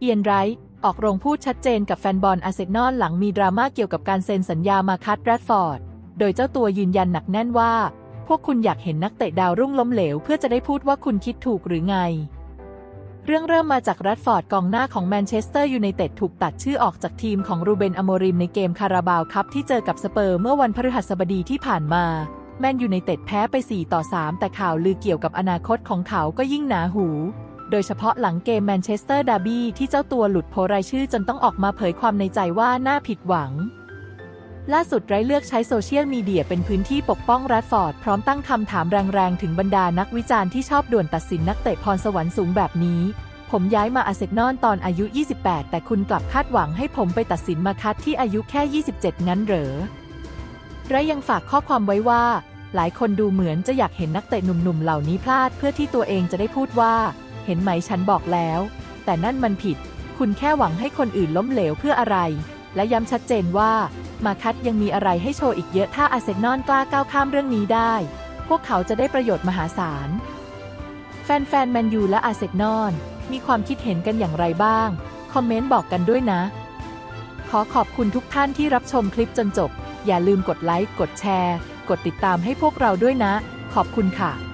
เอียนไรท์ออกโรงพูดชัดเจนกับแฟนบอลอาร์เซนอลหลังมีดราม่าเกี่ยวกับการเซ็นสัญญามาคัตแรดฟอร์ด โดยเจ้าตัวยืนยันหนักแน่นว่า พวกคุณอยากเห็นนักเตะดาวรุ่งล้มเหลว เพื่อจะได้พูดว่าคุณคิดถูกหรือไง เรื่องเริ่มมาจากแรดฟอร์ดกองหน้าของแมนเชสเตอร์ยูไนเต็ดถูกตัดชื่อออกจากทีมของรูเบนอโมริมในเกมคาราบาวคัพที่เจอกับสเปอร์เมื่อวันพฤหัสบดีที่ผ่านมา แมนยูไนเต็ดแพ้ไป 4 ต่อ 3 แต่ข่าวลือเกี่ยวกับอนาคตของเขาก็ยิ่งหนาหู โดยเฉพาะหลังเกมแมนเชสเตอร์ดาร์บี้ที่เจ้าตัวหลุดโพรายชื่อจนต้องออกมาเผยความในใจว่าน่าผิดหวัง ล่าสุดไรเลือกใช้โซเชียลมีเดียเป็นพื้นที่ปกป้องแรดฟอร์ด พร้อมตั้งคำถามแรงๆ ถึงบรรดานักวิจารณ์ที่ชอบด่วนตัดสินนักเตะพรสวรรค์สูงแบบนี้ ผมย้ายมาอาเซนอลตอนอายุ 28 แต่คุณกลับคาดหวังให้ผมไปตัดสินมาคัดที่อายุแค่ 27 งั้นเหรอไรยังฝากข้อความไว้ว่า หลายคนดูเหมือนจะอยากเห็นนักเตะหนุ่มๆเหล่านี้พลาดเพื่อที่ตัวเองจะได้พูดว่า ห็นไหมฉันบอกแล้ว แต่นั่นมันผิด คุณแค่หวังให้คนอื่นล้มเหลวเพื่ออะไร และย้ำชัดเจนว่า มาคัดยังมีอะไรให้โชว์อีกเยอะถ้าอาเซนอลกล้าก้าวข้ามเรื่องนี้ได้ พวกเขาจะได้ประโยชน์มหาศาล แฟนๆแมนยูและอาเซนอลมีความคิดเห็นกันอย่างไรบ้าง คอมเมนต์บอกกันด้วยนะ ขอขอบคุณทุกท่านที่รับชมคลิปจนจบ อย่าลืมกดไลค์ กดแชร์ กดติดตามให้พวกเราด้วยนะ ขอบคุณค่ะ